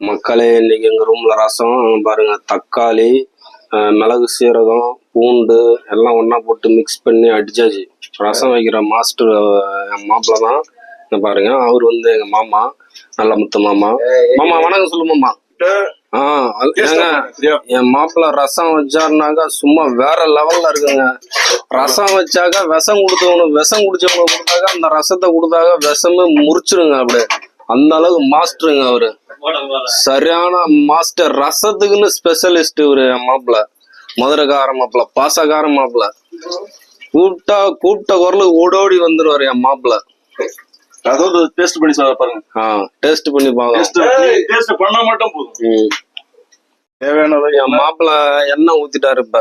மக்களே இன்னைக்கு எங்க ரூம்ல ரசம் பாருங்க தக்காளி மிளகு சீரகம் பூண்டு எல்லாம் ஒண்ணா போட்டு மிக்ஸ் பண்ணி அடிச்சாச்சு. ரசம் வைக்கிற மாஸ்டர் என் மாப்பிள்ள தான். பாருங்க அவர் வந்து எங்க மாமா நல்ல முத்து மாமா. மாமா வணக்கம் சொல்லு மாமா. ஆ என் மாப்பிள்ள ரசம் வச்சாருனாக்கா சும்மா வேற லெவல்ல இருக்குங்க. ரசம் வச்சாக்கா விஷம் கொடுத்தவனுக்கு விஷம் குடிச்சவங்க கொடுத்தாக்கா அந்த ரசத்தை கொடுத்தாக்கா விஷமே முறிச்சிருங்க அப்படியே. அந்த அளவுக்கு மாஸ்டருங்க அவரு. சரியான மாஸ்டர் ரசத்துக்குன்னு ஸ்பெஷலிஸ்ட் என் மாப்பிள்ள மதுரைக்கார மாப்பிள்ள பாசக்கார மாப்பிள்ள கூப்பிட்டா கூப்பிட்ட குரலுக்கு ஓடோடி வந்துருவாரு என் மாப்பிள்ள அதாவது டேஸ்ட் பண்ணி பாருங்க. ஆ டேஸ்ட் பண்ணி பார்க்கலாம் டேஸ்ட் பண்ணா மட்டும் போதும். தேவையான என் மாப்பிள்ள எண்ணெய் ஊத்திட்டாரு இப்ப.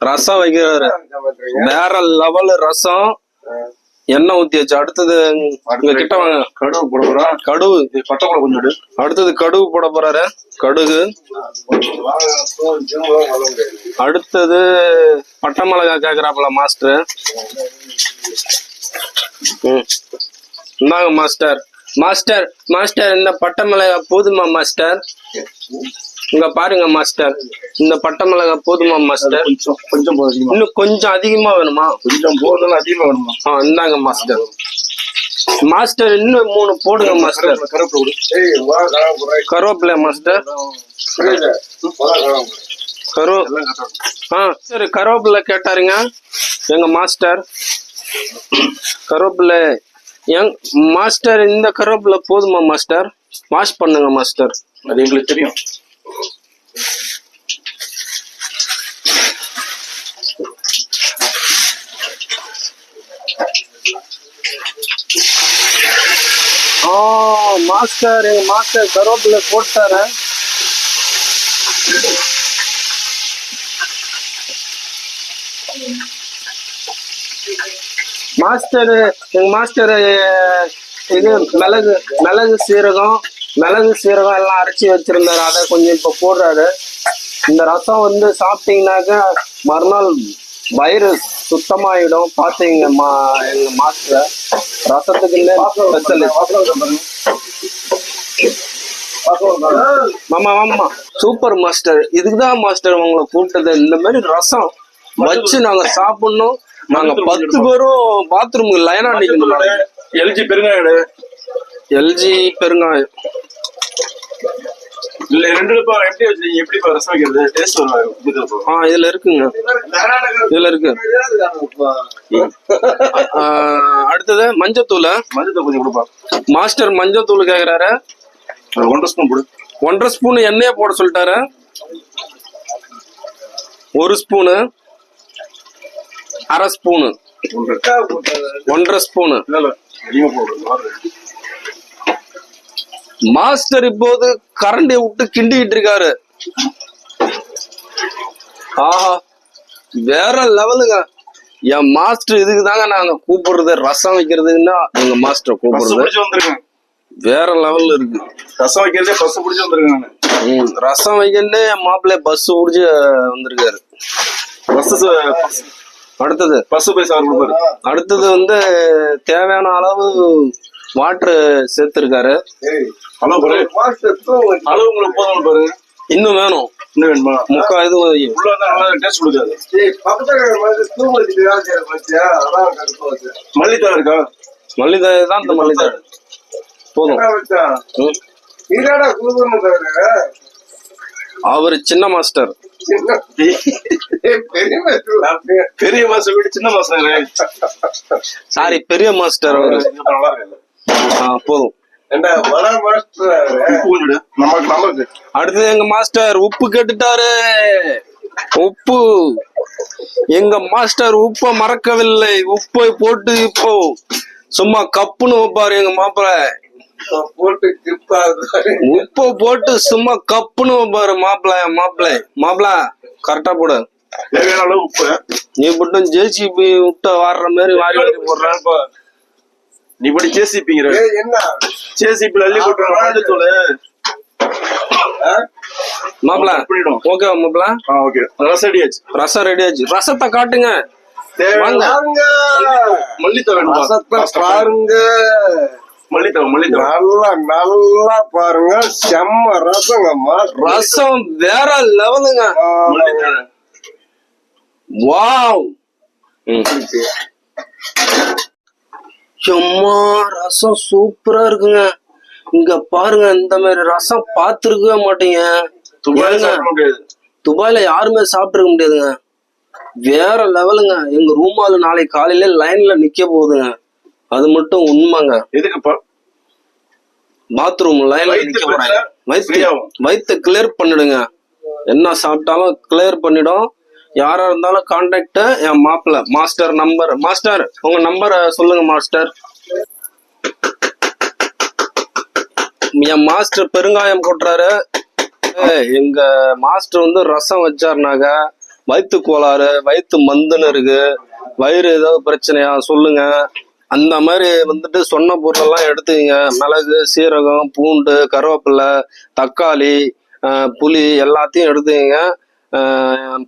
ரசம் வைக்கிறாரு. வேற லெவல் ரசம் எண்ணெய் ஊத்தி வச்சு அடுத்தது கிட்ட வாங்க. கடுகு போட போறோம் கடுகு. பட்டை கூட கொஞ்சம். அடுத்தது கடுகு போட போறாரு. கடுகு. அடுத்தது பட்டை மிளகா கேக்குறாப்புல மாஸ்டர். இந்தாங்க மாஸ்டர். மாஸ்டர் மாஸ்டர் இந்த பட்டை மிளகா போதுமா மாஸ்டர்? இங்க பாருங்க மாஸ்டர் இந்த பட்டை மிளகா போதுமா மாஸ்டர் கொஞ்சம் கொஞ்சம் போதும். இன்னும் கொஞ்சம் அதிகமா வேணுமா? கொஞ்சம் போதும் அதிகமா வேணுமா? ஆ இந்தாங்க மாஸ்டர் மாஸ்டர் இன்னும் மூணு போடுங்க மாஸ்டர் கருவேப்பிலை மாஸ்டர் கரு ஆ சரி கருவேப்பிலை கேட்டாருங்க. எங்க மாஸ்டர் கருவேப்பிலை எங் மாஸ்டர் இந்த கருவேப்பிலை போதுமா மாஸ்டர் வாஷ் பண்ணுங்க மாஸ்டர் அது எங்களுக்கு தெரியும். மாஸ்டர் எங்க மாஸ்டர் கருவேப்பிலை போட்டாரு. மாஸ்டர் எங்க மாஸ்டர் இது மிளகு மிளகு சீரகம். மிளகு சீரகம் எல்லாம் அரைச்சி வச்சிருந்தாரு. அதை கொஞ்சம் இப்ப போடுறாரு. இந்த ரசம் வந்து சாப்பிட்டீங்கன்னாக்க மறுநாள் வயிறு சுத்தமாயிடும். பாத்தீங்க மா எங்க மாஸ்டர். ரசத்துக்கு மாமா மாமா. சூப்பர் மாஸ்டர் இதுக்குதான் மாஸ்டர் உங்களை கூப்பிட்டது. இந்த மாதிரி ரசம் வச்சு நாங்க சாப்பிடணும். நாங்க பத்து பேரும் பாத்ரூமுக்கு லைனா நிக்கணும். எல்ஜி பெருங்காயம். எல்ஜி பெருங்காயம். இல்ல ரெண்டு எப்படி வச்சு எப்படி ரசம் வைக்கிறது டேஸ்ட் வரும். ஆ இதுல இருக்குங்க. இதுல இருக்கு. அடுத்தது மஞ்சத்தூள். மஞ்சள் கொஞ்சம் கொடுப்பா. மாஸ்டர் மஞ்சத்தூள் கேக்குறாரு. ஒன்றரை ஸ்பூன் போடு ஒன்றரை ஸ்பூன் எண்ணெயை போட சொல்லிட்டாரு. ஒரு ஸ்பூனு. அரை ஸ்பூனு. ஒன்றரை. ஸ்பூனு. இல்ல இல்ல. அதிகமா போடு. மாஸ்டர் இப்போது கரண்டியை விட்டு கிண்டிக்கிட்டு இருக்காரு. ஆஹா வேற லெவலுங்க என் மாஸ்டர் இதுக்கு தாங்க நாங்க கூப்பிடுறது ரசம் வைக்கிறதுன்னா எங்க மாஸ்டர் கூப்பிடுறது. வேற லெவல்ல இருக்கு. ரசம் வைக்கிறதே பஸ் பிடிச்சு ம், ரசம் வைக்கண்டே என் மாப்பிள்ளை பஸ் பிடிச்சி வந்திருக்காரு. பஸ் அடுத்தது. பஸ் போய் சார் கொடுப்பாரு அடுத்தது வந்து தேவையான அளவு வாட்டர் சேர்த்திருக்காரு. அளவு பாரு அளவு உங்களுக்கு போதும் பாரு. இன்னும் வேணும். இன்னும் வேணுமா? முக்கா இது. உள்ள நல்லா டேஸ்ட் கொடுக்காது. மல்லித்தலை இருக்கா. மல்லிதழை தான் இந்த மல்லிதழை போதும். அவரு சின்ன மாஸ்டர். பெரிய வீடு சின்ன மாசம் சாரி பெரிய மாஸ்டர் அவரு. போதும். அடுத்தது எங்க மாஸ்டர் உப்பு கேட்டுட்டாரு. உப்பு. எங்க மாஸ்டர் உப்பை மறக்கவில்லை. உப்பை போட்டு இப்போ சும்மா கப்புன்னு வைப்பாரு எங்க மாப்பிள்ள உப்பை போட்டு சும்மா கப்புன்னு வைப்பாரு மாப்பிள்ள மாப்பிள்ள மாப்பிள்ள கரெக்டா போடு. தேவையான அளவு உப்பு. நீ மட்டும் ஜேசிபி விட்ட வாடுற மாதிரி வாரி வாரி போடுற. ஜேசிபிங்கிற ஜேசிபி அள்ளி போட்டுருங்க மஞ்சத்தூள் மாப்பிள்ள பண்ணிடும் ஓகே மாப்பிள்ள ஆ ஓகே. ரசம் ரெடி ஆச்சு. ரசம் ரெடி ஆச்சு. ரசத்தை காட்டுங்க. பாருங்க. மல்லித்தவ மல்லித்தவ நல்லா நல்லா பாருங்க. செம்ம ரசங்கம்மா ரசம் வேற லெவலுங்க. வாவ். சும்மா ரசம் சூப்பரா இருக்குங்க. இங்க பாருங்க இந்த மாதிரி ரசம் பார்த்திருக்கவே மாட்டீங்க. துபாய்ல யாருமே சாப்பிட்டுருக்க முடியாதுங்க. வேற லெவலுங்க எங்க ரூமால நாளைக்கு காலையில லைன்ல நிக்க போகுதுங்க. அது மட்டும் உண்மைங்க. எதுக்குப்பா பாத்ரூம் லைன்ல நிக்க போறாங்க. வயிற்று கிளியர் பண்ணிடுங்க. என்ன சாப்பிட்டாலும் கிளியர் பண்ணிடும். யாரா இருந்தாலும் கான்டாக்ட என் மாப்பிள்ள மாஸ்டர் நம்பர் மாஸ்டர் உங்க நம்பரை சொல்லுங்க மாஸ்டர் என் மாஸ்டர் பெருங்காயம் கொட்டுறாரு. எங்க மாஸ்டர் வந்து ரசம் வச்சாருனாக்க வயிற்று கோளாறு வயிற்று மந்துன்னு இருக்கு. வயிறு ஏதாவது பிரச்சனையா சொல்லுங்க. அந்த மாதிரி வந்துட்டு சொன்ன பொருளெல்லாம் எடுத்துக்கங்க. மிளகு சீரகம் பூண்டு கருவேப்பிலை தக்காளி புளி எல்லாத்தையும் எடுத்துக்கங்க.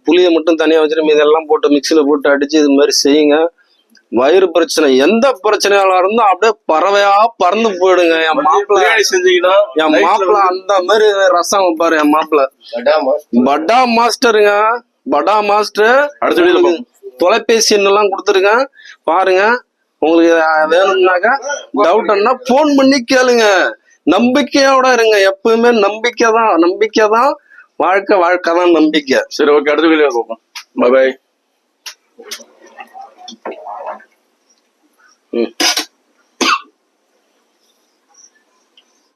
புளியை மட்டும் தனியாக வச்சுட்டு இதெல்லாம் போட்டு மிக்சியில் போட்டு அடிச்சு இது மாதிரி செய்யுங்க. வயிறு பிரச்சனை எந்த பிரச்சனையால இருந்தா அப்படியே பறவையா பறந்து போயிடுங்க. என் மாப்பிள்ள செஞ்சீங்கன்னா என் மாப்பிள்ள அந்த மாதிரி ரசம் வைப்பாரு என் மாப்பிள்ள படா மாஸ்டருங்க. படா மாஸ்டர். அடுத்த. தொலைபேசி எண்ணெல்லாம் கொடுத்துருக்கேன் பாருங்க. உங்களுக்கு வேணும்னாக்கா டவுட்னா ஃபோன் பண்ணி கேளுங்க. நம்பிக்கையோட இருங்க. எப்பவுமே நம்பிக்கை தான் நம்பிக்கை தான் வாழ்க்கை வாழ்க்கை தான் நம்பிக்கை சரி ஓகே அடுத்த வீடியோ பார்ப்போம் பாய் ம்